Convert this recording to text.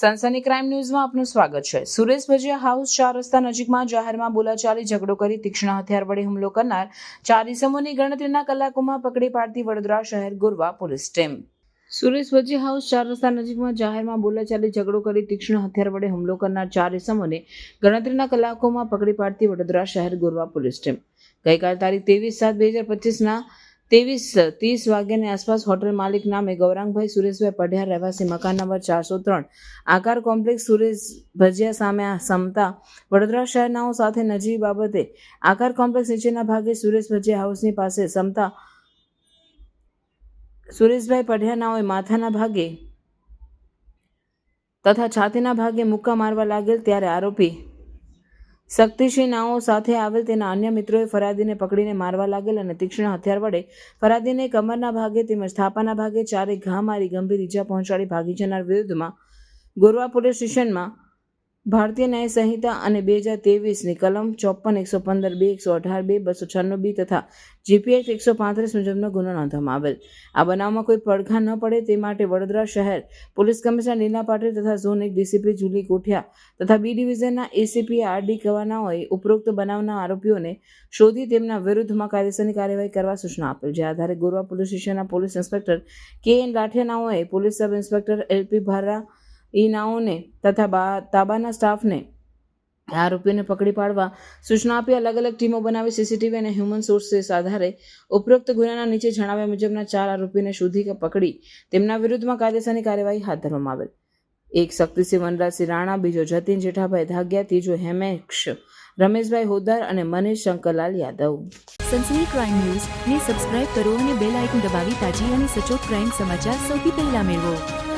સનસની crime ન્યૂઝમાં આપનું સ્વાગત છે. સુરેશ ભજીયા હાઉસ ચાર રસ્તા નજીકમાં જાહેરમાં બોલાચાલી, ઝઘડો કરી તીક્ષ્ણ હથિયાર વડે હુમલો કરનાર ચાર ઇસમોની ગણતરીના કલાકોમાં પકડી પાડતી વડોદરા શહેર Gorwa police team. Suresh Bhaji house ચાર રસ્તા નજીકમાં જાહેરમાં બોલાચાલી, ઝઘડો કરી તીક્ષ્ણ હથિયાર વડે હુમલો કરનાર ચાર ઇસમોને ગણતરીના કલાકોમાં પકડી પાડતી વડોદરા શહેર ગોરવા પોલીસ ટીમ. ગઈકાલ તારીખ ત્રેવીસ સાત બે હજાર પચીસના ત્રેવીસ, ત્રીસ વાગ્યાની આસપાસ હોટેલ માલિક નામે ગૌરાંગભાઈ સુરેશભાઈ પઢિયાર રહેવાસી, મકાન નંબર ચારસો ત્રણ. આકાર કોમ્પ્લેક્સ સુરેશ ભજીયા સામે આ સમતા વડોદરા શહેરનાઓ સાથે નજીવી બાબતે આકાર કોમ્પ્લેક્સ નીચેના ભાગે સુરેશ ભજીયા હાઉસની પાસે સમતા સુરેશભાઈ પઢિયાનાઓએ માથાના ભાગે તથા છાતીના ભાગે મુક્કા મારવા લાગેલ ત્યારે આરોપી શક્તિસિંહ નાઓ સાથે આવેલ તેના અન્ય મિત્રોએ ફરાદીને પકડીને મારવા લાગેલ અને તીક્ષ્ણ હથિયાર વડે ફરાદીને કમરના ભાગે તેમજ થાપાના ભાગે ચારે ઘા મારી ગંભીર ઈજા પહોંચાડી ભાગી જનાર વિરુદ્ધમાં ગોરવા પોલીસ સ્ટેશનમાં ભારતીય ન્યાય સંહિતા અને બે હજાર તેવીસની કલમ ચોપન, એકસો પંદર બે, એકસો અઢાર બે, બસો છન્નું બી તથા જીપીએક્સ એકસો પાંત્રીસ મુજબનો ગુનો નોંધવામાં આવેલ. આ બનાવમાં કોઈ પડઘા ન પડે તે માટે વડોદરા શહેર પોલીસ કમિશનર નીના પાટીલ તથા ઝોન એક ડીસીપી જુલી કોઠિયા તથા બી ડિવિઝનના એસીપી આર ડી કવાનાઓએ ઉપરોક્ત બનાવના આરોપીઓને શોધી તેમના વિરુદ્ધમાં કાયદેસરની કાર્યવાહી કરવા સૂચના આપેલ. જે આધારે ગોરવા પોલીસ સ્ટેશનના police inspector K N લાઠિયાનાઓએ police sub inspector L P ભારા ઈનાઓને તથા બા, તાબાના સ્ટાફને આરોપીઓને પકડી પાડવા સૂચના આપી અલગ અલગ ટીમો બનાવી સીસીટીવી અને હ્યુમન સોર્સિસ આધારે ઉપરોક્ત ગુનાના નીચે જણાવ્યા મુજબના ચાર આરોપીને શોધી પકડી તેમના વિરુદ્ધમાં કાયદેસરની કાર્યવાહી હાથ ધરવામાં આવેલ. એક શક્તિસિંહ વનરાજસિંહ રાણા, બીજો જતીન જેઠાભાઈ ધાગ્યા, ત્રીજો હેમેક્ષ રમેશભાઈ હોદાર અને મનીષ શંકરલાલ યાદવ. સનસની ક્રાઇમ ન્યૂઝ ને સબસ્ક્રાઇબ કરો અને બેલ આઇકન દબાવી તાજી અને સચોટ ક્રાઇમ સમાચાર સૌથી પહેલા મેળવો.